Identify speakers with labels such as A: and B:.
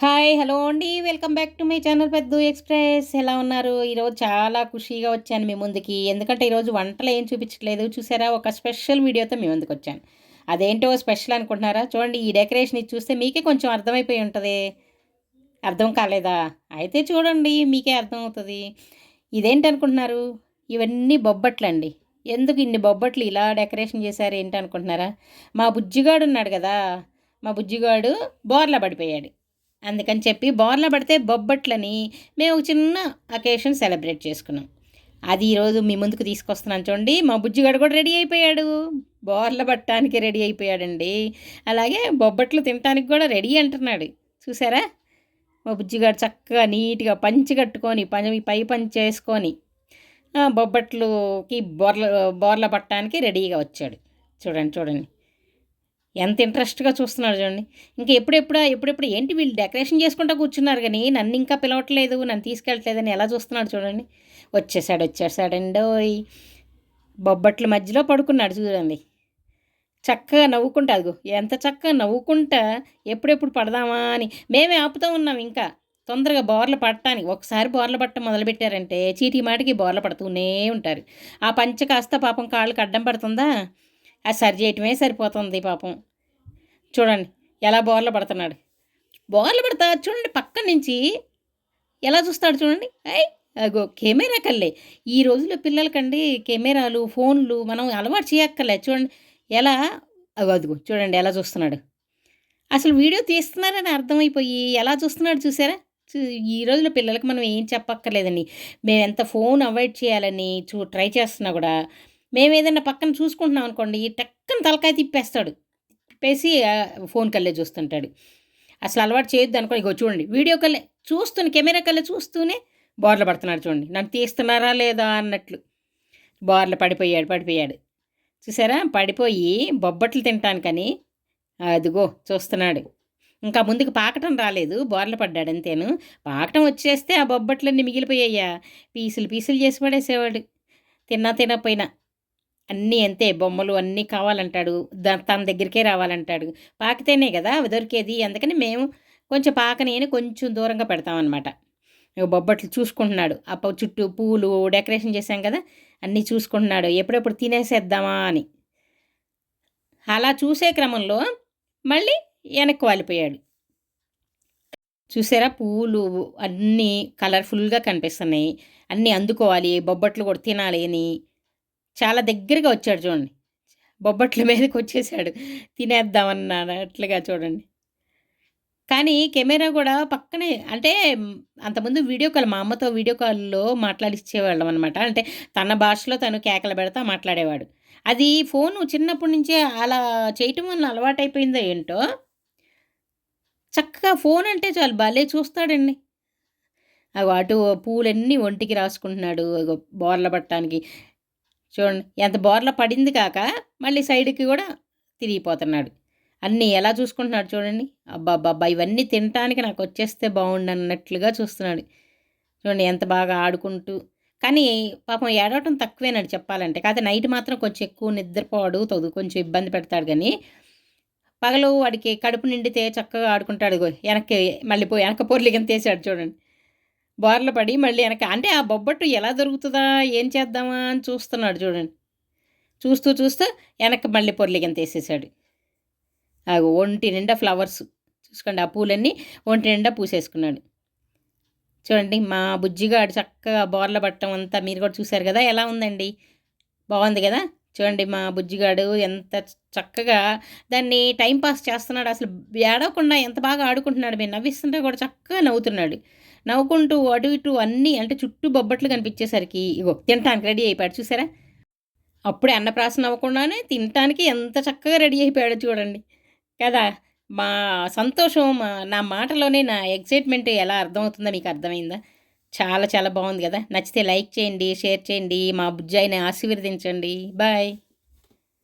A: Hi hello అండి. Welcome back to my channel పెద్ద express. ఎలా ఉన్నారు? ఈరోజు చాలా ఖుషీగా వచ్చాను మీ ముందుకి. ఎందుకంటే ఈరోజు వంటలు ఏం చూపించట్లేదు. చూసారా? ఒక స్పెషల్ వీడియోతో మీ ముందుకు వచ్చాను. అదేంటో స్పెషల్ అనుకుంటున్నారా? చూడండి ఈ డెకరేషన్ ఇది చూస్తే మీకే కొంచెం అర్థమైపోయి ఉంటుంది. అర్థం కాలేదా? అయితే చూడండి మీకే అర్థమవుతుంది. ఇదేంటి అనుకుంటున్నారు? ఇవన్నీ బొబ్బట్లు అండి ఎందుకు ఇన్ని బొబ్బట్లు ఇలా డెకరేషన్ చేశారు? ఏంటి అనుకుంటున్నారా? మా బుజ్జిగాడు ఉన్నాడు కదా? మా బుజ్జిగాడు బోర్లా పడిపోయాడు. అందుకని చెప్పి బోర్ల పడితే బొబ్బట్లని మేము ఒక చిన్న అకేషన్ సెలబ్రేట్ చేసుకున్నాం. అది ఈరోజు మీ ముందుకు తీసుకొస్తున్నాను చూడండి. మా బుజ్జిగాడు కూడా రెడీ అయిపోయాడు. బోర్ల పట్టడానికి రెడీ అయిపోయాడండి. అలాగే బొబ్బట్లు తినడానికి కూడా రెడీ అంటున్నాడు. చూసారా? మా బుజ్జిగాడు చక్కగా నీట్గా పంచి కట్టుకొని పని పై పంచి చేసుకొని బొబ్బట్లుకి బోర్ల బోర్ల పట్టడానికి రెడీగా వచ్చాడు. చూడండి చూడండి. ఎంత ఇంట్రెస్ట్గా చూస్తున్నాడు చూడండి. ఇంకా ఎప్పుడెప్పుడు ఎప్పుడెప్పుడు ఏంటి వీళ్ళు డెకరేషన్ చేసుకుంటా కూర్చున్నారు కానీ నన్ను ఇంకా పిలవట్లేదు నన్ను తీసుకెళ్ళట్లేదని ఎలా చూస్తున్నాడు చూడండి. వచ్చేసాడు వచ్చేసాడండి ఈ బొబ్బట్ల మధ్యలో పడుకున్నాడు చూడండి. చక్కగా నవ్వుకుంటా అదిగో ఎంత చక్కగా నవ్వుకుంటా ఎప్పుడెప్పుడు పడదామా అని. మేమే ఆపుతూ ఉన్నాం ఇంకా. తొందరగా బోర్లు పడటానికి ఒకసారి బోర్లు పట్టడం మొదలుపెట్టారంటే చీటీ మాటికి బోర్లు పడుతూనే ఉంటారు. ఆ పంచ కాస్త పాపం కాళ్ళకి అడ్డం పడుతుందా? అది సరి చేయటమే సరిపోతుంది పాపం. చూడండి ఎలా బోర్లు పడుతున్నాడు. బోర్లు పడతా చూడండి పక్క నుంచి ఎలా చూస్తాడు చూడండి. అయ్ అగో కెమెరా కల్లే ఈ రోజుల్లో పిల్లలకండి కెమెరాలు ఫోన్లు మనం అలవాటు చేయక్కర్లే. చూడండి ఎలా అగో అదిగో చూడండి ఎలా చూస్తున్నాడు. అసలు వీడియో తీస్తున్నారని అర్థమైపోయి ఎలా చూస్తున్నాడు చూసారా? చూ- ఈ రోజుల్లో పిల్లలకి మనం ఏం చెప్పక్కర్లేదండి. మేము ఎంత ఫోన్ అవాయిడ్ చేయాలని చూ ట్రై చేస్తున్నా కూడా మేము ఏదైనా పక్కన చూసుకుంటున్నాం అనుకోండి టక్కన తలకాయ తిప్పేస్తాడు. తిప్పేసి ఫోన్ కల్లే చూస్తుంటాడు. అసలు అలవాటు చేయొద్దు అనుకో ఇగో చూడండి వీడియో కల్లే చూస్తూనే కెమెరా కల్లే చూస్తూనే బోర్లు పడుతున్నాడు చూడండి. నన్ను తీస్తున్నారా లేదా అన్నట్లు. బోర్లు పడిపోయాడు పడిపోయాడు. చూసారా? పడిపోయి బొబ్బట్లు తింటానికని అదిగో చూస్తున్నాడు. ఇంకా ముందుకు పాకటం రాలేదు బోర్లు పడ్డాడు అంతేను. పాకటం వచ్చేస్తే ఆ బొబ్బట్లన్నీ మిగిలిపోయాయా? పీసులు పీసులు చేసి పడేసేవాడు. తిన్నా తినకపోయినా. అన్నీ అంతే బొమ్మలు అన్నీ కావాలంటాడు దా- తన దగ్గరికే రావాలంటాడు. పాకితేనే కదా దొరికేది. అందుకని మేము కొంచెం పాకనేని కొంచెం దూరంగా పెడతామన్నమాట. బొబ్బట్లు చూసుకుంటున్నాడు. అప్ప చుట్టూ పూలు డెకరేషన్ చేశాం కదా అన్నీ చూసుకుంటున్నాడు. ఎప్పుడెప్పుడు తినేసేద్దామా అని. అలా చూసే క్రమంలో మళ్ళీ వెనక్కి వాలిపోయాడు. చూసారా? పూలు అన్నీ కలర్ఫుల్గా కనిపిస్తున్నాయి. అన్నీ అందుకోవాలి బొబ్బట్లు కూడా తినాలి అని. చాలా దగ్గరగా వచ్చాడు చూడండి. బొబ్బట్ల మీదకి వచ్చేసాడు. తినేద్దామన్నట్లుగా చూడండి. కానీ కెమెరా కూడా పక్కనే అంటే అంతకుముందు వీడియో కాల్ మా అమ్మతో వీడియో కాల్లో మాట్లాడిచ్చేవాళ్ళం అనమాట అంటే తన భాషలో తను కేకలు పెడతా మాట్లాడేవాడు. అది ఫోను చిన్నప్పటి నుంచే అలా చేయటం వల్ల అలవాటైపోయిందో ఏంటో చక్కగా ఫోన్ అంటే చాలు భలే చూస్తాడండి. అటు పూలన్నీ ఒంటికి రాసుకుంటున్నాడు. బోర్ల పట్టడానికి చూడండి ఎంత బోర్ల పడింది కాక మళ్ళీ సైడ్కి కూడా తిరిగిపోతున్నాడు. అన్నీ ఎలా చూసుకుంటున్నాడు చూడండి. అబ్బా అబ్బా ఇవన్నీ తినటానికి నాకు వచ్చేస్తే బాగుండు అన్నట్లుగా చూస్తున్నాడు. చూడండి ఎంత బాగా ఆడుకుంటూ. కానీ పాపం ఏడవటం తక్కువేనాడు చెప్పాలంటే. కాకపోతే నైట్ మాత్రం కొంచెం ఎక్కువ నిద్రపోడు తదు కొంచెం ఇబ్బంది పెడతాడు కానీ పగలు వాడికి కడుపు నిండితే చక్కగా ఆడుకుంటాడు వెనక్కి మళ్ళీ పోయి వెనక పొర్లిగం తీసాడు చూడండి. బోర్ల పడి మళ్ళీ వెనక అంటే ఆ బొబ్బట్టు ఎలా దొరుకుతుందా? ఏం చేద్దామా అని చూస్తున్నాడు చూడండి. చూస్తూ చూస్తూ వెనక మళ్ళీ పొర్లిగం తీసేసాడు ఆ ఒంటి నిండా ఫ్లవర్స్. చూసుకోండి ఆ పూలన్నీ ఒంటి నిండా పూసేసుకున్నాడు. చూడండి మా బుజ్జిగాడు చక్కగా బోర్ల పట్టడం అంతా మీరు కూడా చూశారు కదా ఎలా ఉందండి? బాగుంది కదా? చూడండి మా బుజ్జిగాడు ఎంత చక్కగా దాన్ని టైం పాస్ చేస్తున్నాడు. అసలు ఏడవకుండా ఎంత బాగా ఆడుకుంటున్నాడు. మేము నవ్విస్తుంటే కూడా చక్కగా నవ్వుతున్నాడు. నవ్వుకుంటూ అటు ఇటు అన్నీ అంటే చుట్టూ బొబ్బట్లు కనిపించేసరికి ఇగో తినటానికి రెడీ అయిపోయాడు. చూసారా? అప్పుడే అన్నప్రాసన అవ్వకుండానే తినటానికి ఎంత చక్కగా రెడీ అయిపోయాడు చూడండి. కదా? మా సంతోషం మా నా మాటలోనే నా ఎగ్జైట్మెంట్ ఎలా అర్థమవుతుందో మీకు అర్థమైందా? చాలా చాలా బాగుంది కదా? నచ్చితే లైక్ చేయండి షేర్ చేయండి మా బుజ్జాయిని ఆశీర్వదించండి. బాయ్.